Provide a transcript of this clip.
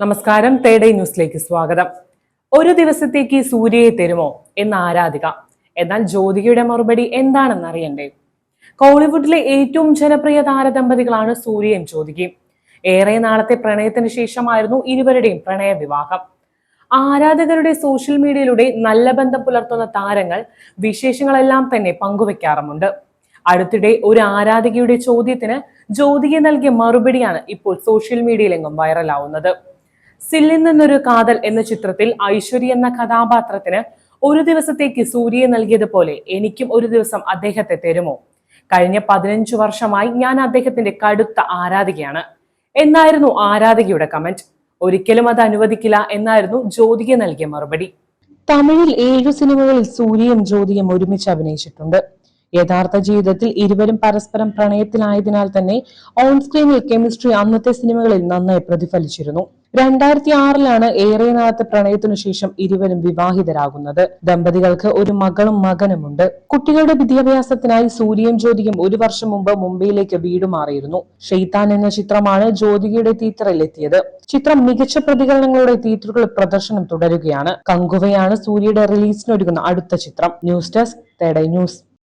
നമസ്കാരം. തേടൈ ന്യൂസിലേക്ക് സ്വാഗതം. ഒരു ദിവസത്തേക്ക് സൂര്യയെ തരുമോ എന്ന് ആരാധിക. എന്നാൽ ജ്യോതികയുടെ മറുപടി എന്താണെന്ന് അറിയണ്ടേ കോളിവുഡിലെ ഏറ്റവും ജനപ്രിയ താരദമ്പതികളാണ് സൂര്യയും ജ്യോതികയും ഏറെ നാളത്തെ പ്രണയത്തിന് ശേഷമായിരുന്നു ഇരുവരുടെയും പ്രണയ വിവാഹം. ആരാധകരുടെ സോഷ്യൽ മീഡിയയിലൂടെ നല്ല ബന്ധം പുലർത്തുന്ന താരങ്ങൾ വിശേഷങ്ങളെല്ലാം തന്നെ പങ്കുവെക്കാറുമുണ്ട്. അടുത്തിടെ ഒരു ആരാധികയുടെ ചോദ്യത്തിന് ജ്യോതിക നൽകിയ മറുപടിയാണ് ഇപ്പോൾ സോഷ്യൽ മീഡിയയിലെങ്ങും വൈറലാവുന്നത്. സില്ലിൽ നിന്നൊരു കാതൽ എന്ന ചിത്രത്തിൽ ഐശ്വര്യ എന്ന കഥാപാത്രത്തിന് ഒരു ദിവസത്തേക്ക് സൂര്യയെ നൽകിയതുപോലെ എനിക്കും ഒരു ദിവസം അദ്ദേഹത്തെ തരുമോ? കഴിഞ്ഞ പതിനഞ്ചു വർഷമായി ഞാൻ അദ്ദേഹത്തിന്റെ കടുത്ത ആരാധികയാണ്. എന്നായിരുന്നു ആരാധികയുടെ കമന്റ് ഒരിക്കലും അത് അനുവദിക്കില്ല എന്നായിരുന്നു ജ്യോതിക നൽകിയ മറുപടി. തമിഴിൽ ഏഴു സിനിമകളിൽ സൂര്യയും ജ്യോതിയും ഒരുമിച്ച് അഭിനയിച്ചിട്ടുണ്ട്. യഥാർത്ഥ ജീവിതത്തിൽ ഇരുവരും പരസ്പരം പ്രണയത്തിലായതിനാൽ തന്നെ ഓൺ സ്ക്രീനിൽ കെമിസ്ട്രി അന്നത്തെ സിനിമകളിൽ നന്നായി പ്രതിഫലിച്ചിരുന്നു. രണ്ടായിരത്തി ആറിലാണ് ഏറെ നാളത്തെ പ്രണയത്തിനു ശേഷം ഇരുവരും വിവാഹിതരാകുന്നത്. ദമ്പതികൾക്ക് ഒരു മകളും മകനുമുണ്ട്. കുട്ടികളുടെ വിദ്യാഭ്യാസത്തിനായി സൂര്യയും ജ്യോതികയും ഒരു വർഷം മുമ്പ് മുംബൈയിലേക്ക് വീട് മാറിയിരുന്നു. ഷെയ്ത്താൻ എന്ന ചിത്രമാണ് ജ്യോതികയുടെ തീറ്ററിൽ എത്തിയത് ചിത്രം മികച്ച പ്രതികരണങ്ങളുടെ തീറ്ററുകൾ പ്രദർശനം തുടരുകയാണ്. കങ്കുവയാണ് സൂര്യയുടെ റിലീസിനൊരുങ്ങുന്ന അടുത്ത ചിത്രം. ന്യൂസ് ഡെസ്ക് തേടൈ ന്യൂസ്.